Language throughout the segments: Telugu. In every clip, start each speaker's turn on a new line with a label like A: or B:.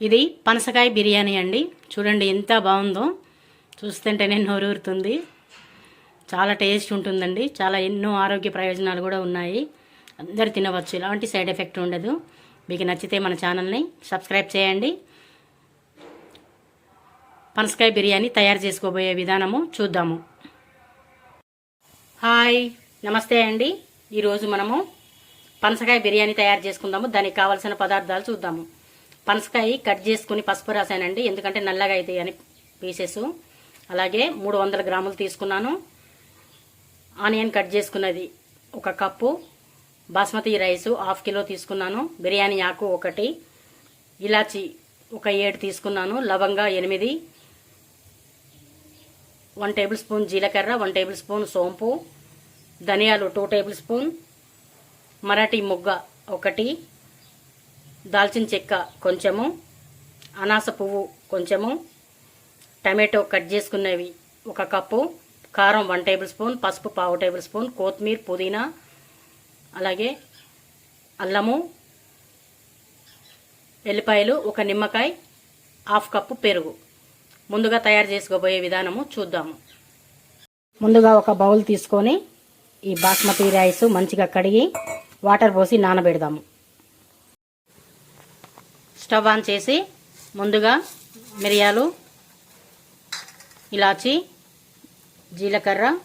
A: ఇది పనసకాయ బిర్యానీ అండి. చూడండి ఎంత బాగుందో. చూస్తుంటేనే నోరూరుతుంది. చాలా టేస్ట్ ఉంటుందండి. చాలా ఎన్నో ఆరోగ్య ప్రయోజనాలు కూడా ఉన్నాయి. అందరు తినవచ్చు. ఎలాంటి సైడ్ ఎఫెక్ట్ ఉండదు. మీకు నచ్చితే మన ఛానల్ని సబ్స్క్రైబ్ చేయండి. పనసకాయ బిర్యానీ తయారు చేసుకోబోయే విధానము చూద్దాము. హాయ్. నమస్తే అండి. ఈరోజు మనము పనసకాయ బిర్యానీ తయారు చేసుకుందాము. దానికి కావాల్సిన పదార్థాలు చూద్దాము. పనసకాయ కట్ చేసుకుని పసుపు రాసానండి. ఎందుకంటే నల్లగా అవుతాయి అని పీసెస్. అలాగే మూడు వందల గ్రాములు తీసుకున్నాను. ఆనియన్ కట్ చేసుకున్నది ఒక cup. Basmati rice half kilo తీసుకున్నాను. బిర్యానీ ఆకు ఒకటి. ఇలాచి ఒక ఏడు తీసుకున్నాను. లవంగా ఎనిమిది. వన్ టేబుల్ స్పూన్ జీలకర్ర వన్ టేబుల్ స్పూన్ సోంపు. ధనియాలు టూ టేబుల్ స్పూన్. మరాఠీ మొగ్గ ఒకటి. దాల్చిన చెక్క కొంచెము అనాస పువ్వు కొంచెము టమాటో కట్ చేసుకున్నవి ఒక కప్పు కారం వన్ టేబుల్ స్పూన్ పసుపు పావు టేబుల్ స్పూన్ కొత్తిమీర పుదీనా అలాగే అల్లము ఎల్లిపాయలు ఒక నిమ్మకాయ హాఫ్ కప్పు పెరుగు. ముందుగా తయారు చేసుకోబోయే విధానము చూద్దాము. ముందుగా ఒక బౌల్ తీసుకొని ఈ బాస్మతి రైస్ మంచిగా కడిగి వాటర్ పోసి నానబెడదాము. స్టవ్ ఆన్ చేసి ముందుగా మిరియాలు ఇలాచి జీలకర్ర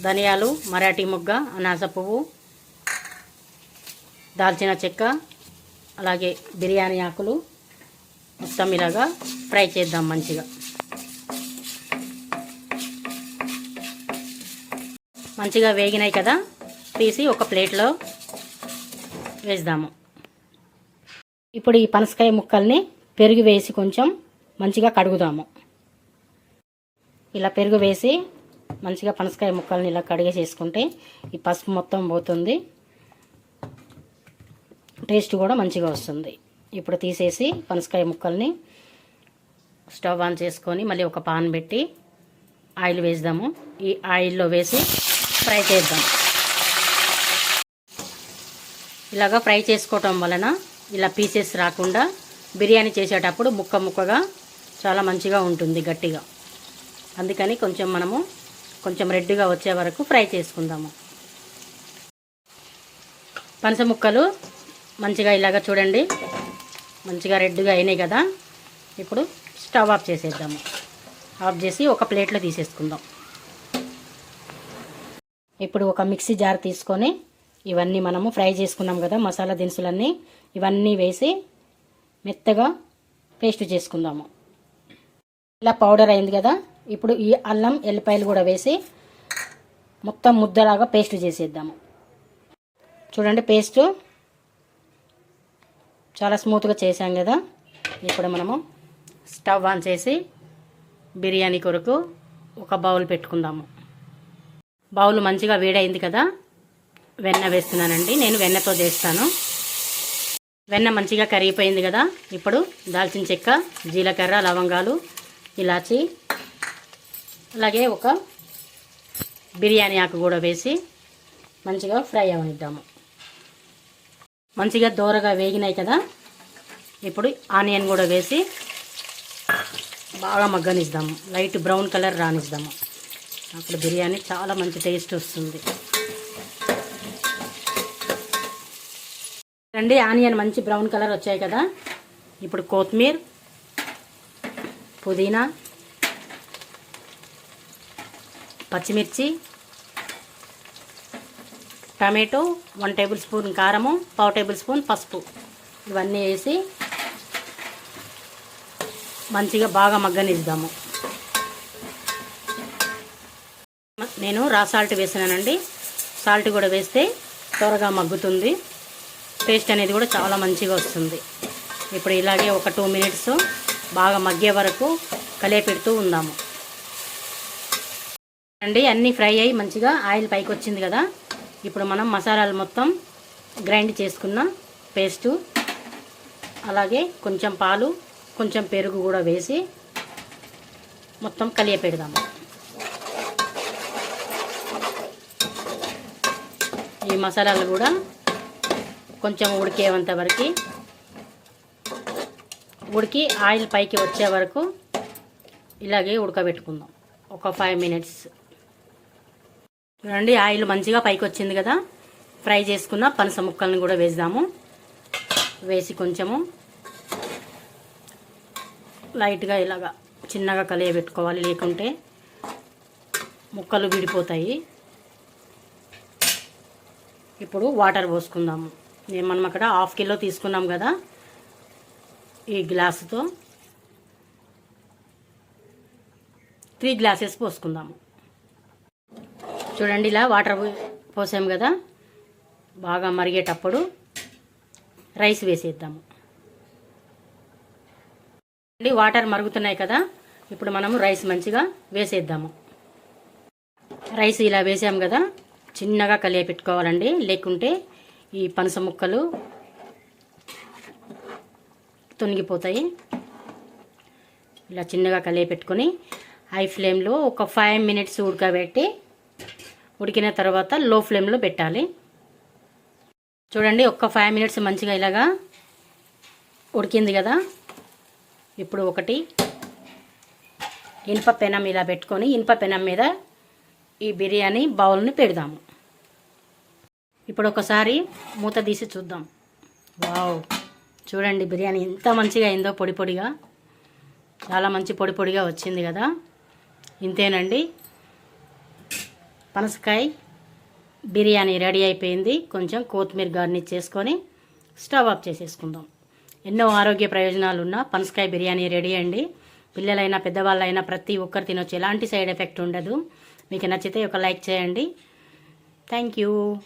A: ధనియాలు మరాఠీ ముగ్గ అనాస పువ్వు దాల్చిన చెక్క అలాగే బిర్యానీ ఆకులు మొత్తం ఇలాగా ఫ్రై చేద్దాం మంచిగా. మంచిగా వేగినాయి కదా తీసి ఒక ప్లేట్లో వేద్దాము. ఇప్పుడు ఈ పనసకాయ ముక్కల్ని పెరుగు వేసి కొంచెం మంచిగా కడుగుదాము. ఇలా పెరుగు వేసి మంచిగా పనసకాయ ముక్కల్ని ఇలా కడిగేసేసుకుంటే ఈ పసుపు మొత్తం పోతుంది. టేస్ట్ కూడా మంచిగా వస్తుంది. ఇప్పుడు తీసేసి పనసకాయ ముక్కల్ని స్టవ్ ఆన్ చేసుకొని మళ్ళీ ఒక పాన్ పెట్టి ఆయిల్ వేద్దాము. ఈ ఆయిల్లో వేసి ఫ్రై చేద్దాం. ఇలాగా ఫ్రై చేసుకోవటం వలన ఇలా పీసెస్ రాకుండా బిర్యానీ చేసేటప్పుడు ముక్క ముక్కగా చాలా మంచిగా ఉంటుంది గట్టిగా. అందుకని కొంచెం మనము కొంచెం రెడ్గా వచ్చే వరకు ఫ్రై చేసుకుందాము. పనస ముక్కలు మంచిగా ఇలాగ చూడండి. మంచిగా రెడ్గా అయినాయి కదా. ఇప్పుడు స్టవ్ ఆఫ్ చేసేద్దాము. ఆఫ్ చేసి ఒక ప్లేట్లో తీసేసుకుందాం. ఇప్పుడు ఒక మిక్సీ జార్ తీసుకొని ఇవన్నీ మనము ఫ్రై చేసుకున్నాం కదా మసాలా దినుసులన్నీ. ఇవన్నీ వేసి మెత్తగా పేస్ట్ చేసుకుందాము. ఇలా పౌడర్ అయింది కదా ఇప్పుడు ఈ అల్లం ఎల్లిపాయలు కూడా వేసి మొత్తం ముద్దలాగా పేస్ట్ చేసేద్దాము. చూడండి పేస్ట్ చాలా స్మూత్గా చేసాం కదా. ఇప్పుడు మనము స్టవ్ ఆన్ చేసి బిర్యానీ కొరకు ఒక బౌల్ పెట్టుకుందాము. బౌల్ మంచిగా వేడైంది కదా వెన్న వేస్తున్నానండి. నేను వెన్నతో చేస్తాను. వెన్న మంచిగా కరిగిపోయింది కదా. ఇప్పుడు దాల్చిన చెక్క జీలకర్ర లవంగాలు ఇలాచి అలాగే ఒక బిర్యానీ ఆకు కూడా వేసి మంచిగా ఫ్రై అవనిద్దాము. మంచిగా దోరగా వేగినాయి కదా. ఇప్పుడు ఆనియన్ కూడా వేసి బాగా మగ్గనిద్దాము. లైట్ బ్రౌన్ కలర్ రానిద్దాము. అప్పుడు బిర్యానీ చాలా మంచి టేస్ట్ వస్తుంది. రండి ఆనియన్ మంచి బ్రౌన్ కలర్ వచ్చాయి కదా. ఇప్పుడు కొత్తిమీర పుదీనా పచ్చిమిర్చి టమాటో వన్ టేబుల్ స్పూన్ కారము పావు టేబుల్ స్పూన్ పసుపు. ఇవన్నీ వేసి మంచిగా బాగా మగ్గనిద్దాము. నేను రా సాల్ట్ వేసినానండి. సాల్ట్ కూడా వేస్తే త్వరగా మగ్గుతుంది. టేస్ట్ అనేది కూడా చాలా మంచిగా వస్తుంది. ఇప్పుడు ఇలాగే ఒక టూ మినిట్స్ బాగా మగ్గే వరకు కలియపెడుతూ ఉందాము. అండి అన్నీ ఫ్రై అయ్యి మంచిగా ఆయిల్ పైకి వచ్చింది కదా. ఇప్పుడు మనం మసాలాలు మొత్తం గ్రైండ్ చేసుకున్న పేస్టు అలాగే కొంచెం పాలు కొంచెం పెరుగు కూడా వేసి మొత్తం కలియపెడదాము. ఈ మసాలాలు కూడా కొంచెం ఉడికేంత వరకు. ఉడికి ఆయిల్ పైకి వచ్చే వరకు ఇలాగే ఉడకబెట్టుకుందాం. ఒక ఫైవ్ మినిట్స్ చూడండి ఆయిల్ మంచిగా పైకి వచ్చింది కదా. ఫ్రై చేసుకున్న పనస ముక్కల్ని కూడా వేద్దాము. వేసి కొంచెము లైట్గా ఇలాగా చిన్నగా కలియబెట్టుకోవాలి. లేకుంటే ముక్కలు విడిపోతాయి. ఇప్పుడు వాటర్ పోసుకుందాము. మనం అక్కడ హాఫ్ కిలో తీసుకున్నాం కదా ఈ గ్లాసుతో. త్రీ గ్లాసెస్ పోసుకుందాము. చూడండి ఇలా వాటర్ పోసాము కదా. బాగా మరిగేటప్పుడు రైస్ వేసేద్దాము. అండి వాటర్ మరుగుతున్నాయి కదా. ఇప్పుడు మనము రైస్ మంచిగా వేసేద్దాము. రైస్ ఇలా వేసాము కదా. చిన్నగా కలియ పెట్టుకోవాలండి. లేకుంటే ఈ పనస ముక్కలు తొనిగిపోతాయి. ఇలా చిన్నగా కలిగి పెట్టుకొని హై ఫ్లేమ్లో ఒక ఫైవ్ మినిట్స్ ఉడకబెట్టి ఉడికిన తర్వాత లో ఫ్లేమ్లో పెట్టాలి. చూడండి ఒక్క ఫైవ్ మినిట్స్ మంచిగా ఇలాగా ఉడికింది కదా. ఇప్పుడు ఒకటి. ఇనుప పెనం ఇలా పెట్టుకొని ఇనుప పెనం మీద ఈ బిర్యానీ బౌల్ని పెడదాము. ఇప్పుడు ఒకసారి మూత తీసి చూద్దాం. వావ్. చూడండి బిర్యానీ ఎంత మంచిగా అయిందో పొడి పొడిగా. చాలా మంచి పొడి పొడిగా వచ్చింది కదా. ఇంతేనండి. పనసకాయ బిర్యానీ రెడీ అయిపోయింది. కొంచెం కొత్తిమీర గార్నిష్ చేసుకొని స్టవ్ ఆఫ్ చేసేసుకుందాం. ఎన్నో ఆరోగ్య ప్రయోజనాలు ఉన్న పనసకాయ బిర్యానీ రెడీ అండి. పిల్లలైనా పెద్దవాళ్ళైనా ప్రతి ఒక్కరు తినొచ్చు. ఎలాంటి సైడ్ ఎఫెక్ట్ ఉండదు. మీకు నచ్చితే ఒక లైక్ చేయండి. Thank you.